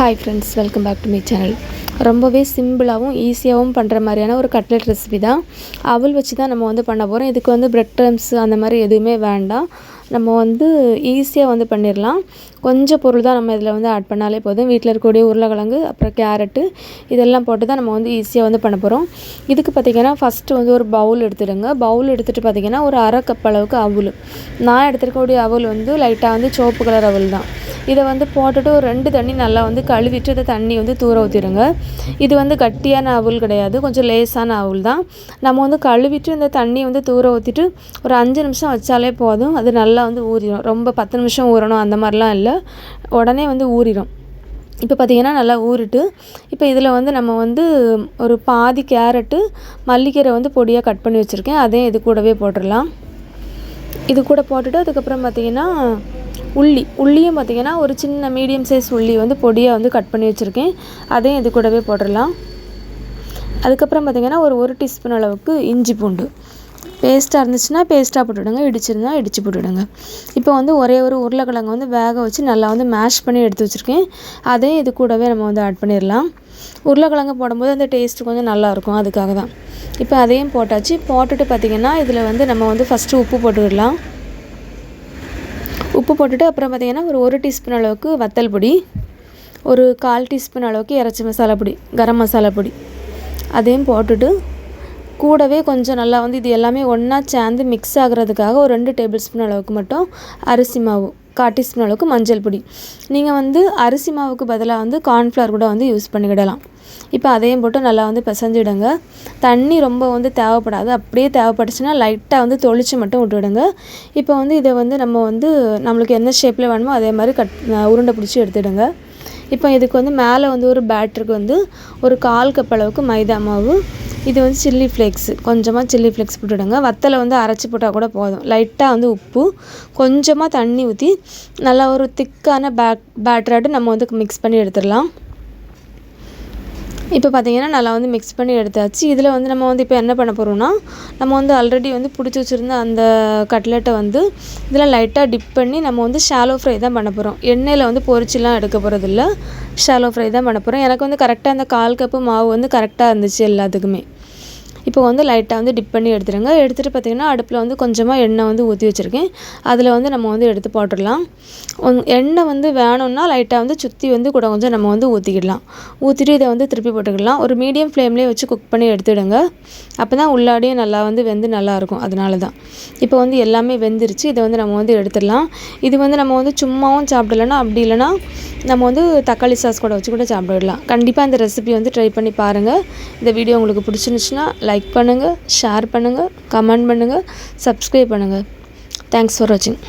Hi friends welcome back to my channel ரொம்பவே சிம்பிளாகவும் ஈஸியாகவும் பண்ணுற மாதிரியான ஒரு கட்லெட் ரெசிபி தான். அவள் வச்சு தான் நம்ம வந்து பண்ண போகிறோம் இதுக்கு வந்து பிரெட் க்ரம்ஸ் அந்த மாதிரி எதுவுமே வேண்டாம். நம்ம வந்து ஈஸியாக வந்து பண்ணிடலாம் கொஞ்சம் பொருள் தான் நம்ம இதில் வந்து ஆட் பண்ணாலே போதும். வீட்டில் இருக்கக்கூடிய உருளைக்கிழங்கு அப்புறம் கேரட்டு இதெல்லாம் போட்டு தான் நம்ம வந்து ஈஸியாக வந்து பண்ண போகிறோம் இதுக்கு பார்த்திங்கன்னா ஃபஸ்ட்டு வந்து ஒரு பவுல் எடுத்துடுங்க. பவுல் எடுத்துகிட்டு பார்த்திங்கன்னா ஒரு அரை கப் அளவுக்கு அவுல். நான் எடுத்துருக்கக்கூடிய அவுல் வந்து லைட்டாக வந்து சிவப்பு கலர் அவுல் தான். இதை வந்து போட்டுட்டு ஒரு ரெண்டு தண்ணி நல்லா வந்து கழுவிட்டு இந்த தண்ணி வந்து தூர ஊற்றிடுங்க இது வந்து கட்டியான அவுல் கிடையாது. கொஞ்சம் லேசான அவுல் தான். நம்ம வந்து கழுவிட்டு இந்த தண்ணி வந்து தூர ஊற்றிட்டு ஒரு அஞ்சு நிமிஷம் வச்சாலே போதும். அது நல்லா வந்து ஊறிடும் ரொம்ப பத்து நிமிஷம் ஊறணும் அந்த மாதிரிலாம் இல்லை. உடனே வந்து ஊறிடும் இப்போ பார்த்திங்கன்னா நல்லா ஊறிட்டு இப்போ இதில் வந்து நம்ம வந்து ஒரு பாதி கேரட்டு மல்லிக்கீரை வந்து பொடியாக கட் பண்ணி வச்சுருக்கேன். அதையும் இது கூடவே போட்டுடலாம். இது கூட போட்டுட்டு அதுக்கப்புறம் பார்த்திங்கன்னா உள்ளி உள்ளியும் பார்த்திங்கன்னா ஒரு சின்ன மீடியம் சைஸ் உள்ளி வந்து பொடியாக வந்து கட் பண்ணி வச்சுருக்கேன். அதையும் இது கூடவே போட்டுடலாம். அதுக்கப்புறம் பார்த்திங்கன்னா ஒரு ஒரு டீஸ்பூன் அளவுக்கு இஞ்சி பூண்டு. பேஸ்ட்டாக இருந்துச்சுன்னா பேஸ்ட்டாக போட்டுவிடுங்க. இடிச்சிருந்தால் இடித்து போட்டுவிடுங்க. இப்போ வந்து ஒரே ஒரு உருளைக்கிழங்கு வந்து வேக வச்சு நல்லா வந்து மேஷ் பண்ணி எடுத்து வச்சுருக்கேன். அதையும் இது கூடவே நம்ம வந்து ஆட் பண்ணிடலாம். உருளைக்கிழங்கு போடும்போது அந்த டேஸ்ட்டு கொஞ்சம் நல்லாயிருக்கும் அதுக்காக தான். இப்போ அதையும் போட்டாச்சு. போட்டுட்டு பார்த்திங்கன்னா இதில் வந்து நம்ம வந்து ஃபஸ்ட்டு உப்பு போட்டுக்கிடலாம் உப்பு போட்டுட்டு அப்புறம் பார்த்திங்கன்னா ஒரு ஒரு டீஸ்பூன் அளவுக்கு வத்தல் பொடி ஒரு கால் டீஸ்பூன் அளவுக்கு இறச்சி மசாலா பொடி கரம் மசாலா பொடி. அதையும் போட்டுட்டு கூடவே கொஞ்சம் நல்லா வந்து இது எல்லாமே ஒன்றா சேர்ந்து மிக்ஸ் ஆகிறதுக்காக ஒரு ரெண்டு டேபிள் ஸ்பூன் அளவுக்கு மட்டும் அரிசி மாவு கால் டீஸ்பூன் அளவுக்கு மஞ்சள் பொடி. நீங்கள் வந்து அரிசி மாவுக்கு பதிலாக வந்து கார்ன்ஃப்ளவர் கூட வந்து யூஸ் பண்ணிக்கிடலாம். இப்போ அதையும் போட்டு நல்லா வந்து பிசைஞ்சிடுங்க. தண்ணி ரொம்ப வந்து தேவைப்படாது. அப்படியே தேவைப்பட்டுச்சுன்னா லைட்டாக வந்து தொளிச்சு மட்டும் விட்டுவிடுங்க இப்போ வந்து இதை வந்து நம்ம வந்து நம்மளுக்கு எந்த ஷேப்பில் வேணுமோ அதே மாதிரி கட் உருண்டை பிடிச்சி எடுத்துடுங்க. இப்போ இதுக்கு வந்து மேலே வந்து ஒரு பேட்டருக்கு வந்து ஒரு கால் கப் அளவுக்கு மைதா மாவு இது வந்து சில்லி ஃப்ளேக்ஸு. கொஞ்சமாக சில்லி ஃப்ளேக்ஸ் போட்டுவிடுங்க வத்தலை வந்து அரைச்சி போட்டால் கூட போதும். லைட்டாக வந்து உப்பு கொஞ்சமாக தண்ணி ஊற்றி நல்லா ஒரு திக்கான பேட் பேட்டராட்டு நம்ம வந்து மிக்ஸ் பண்ணி எடுத்துடலாம். இப்போ பார்த்திங்கன்னா நல்லா வந்து மிக்ஸ் பண்ணி எடுத்தாச்சு. இதில் வந்து நம்ம வந்து இப்போ என்ன பண்ண போகிறோம்னா நம்ம வந்து ஆல்ரெடி வந்து பிடிச்சி வச்சுருந்த அந்த கட்லெட்டை வந்து இதில் லைட்டாக டிப் பண்ணி நம்ம வந்து ஷாலோ ஃப்ரை தான் பண்ண போகிறோம் எண்ணெயில் வந்து பொரிச்சிலாம் எடுக்க போகிறதில்ல ஷாலோ ஃப்ரை தான் பண்ண போகிறோம் எனக்கு வந்து கரெக்டாக அந்த கால் கப்பு மாவு வந்து கரெக்டாக இருந்துச்சு எல்லாத்துக்குமே. இப்போ வந்து லைட்டாக வந்து டிப் பண்ணி எடுத்துடுங்க எடுத்துகிட்டு பார்த்திங்கன்னா அடுப்பில் வந்து கொஞ்சமாக எண்ணெய் வந்து ஊற்றி வச்சுருக்கேன். அதில் வந்து நம்ம வந்து எடுத்து போட்டுடலாம். எண்ணெய் வந்து வேணும்னா லைட்டாக வந்து சுற்றி வந்து கூட கொஞ்சம் நம்ம வந்து ஊற்றிக்கிடலாம் ஊற்றிட்டு இதை வந்து திருப்பி போட்டுக்கலாம் ஒரு மீடியம் ஃப்ளேம்லேயே வச்சு குக் பண்ணி எடுத்துடுங்க. அப்போ தான் உள்ளாடியும் நல்லா வந்து வெந்து நல்லாயிருக்கும் அதனால தான் இப்போ வந்து எல்லாமே வெந்துருச்சு. இதை வந்து நம்ம வந்து எடுத்துடலாம். இது வந்து நம்ம வந்து சும்மாவும் சாப்பிடலன்னா அப்படி இல்லைனா நம்ம வந்து தக்காளி சாஸ் கூட வச்சு கூட சாப்பிடலாம். கண்டிப்பாக இந்த ரெசிபி வந்து ட்ரை பண்ணி பாருங்கள் இந்த வீடியோ உங்களுக்கு பிடிச்சிருந்துச்சுன்னா லைக் பண்ணுங்கள் ஷேர் பண்ணுங்கள் கமெண்ட் பண்ணுங்கள் சப்ஸ்கிரைப் பண்ணுங்கள் தேங்க்ஸ் ஃபார் வாட்சிங்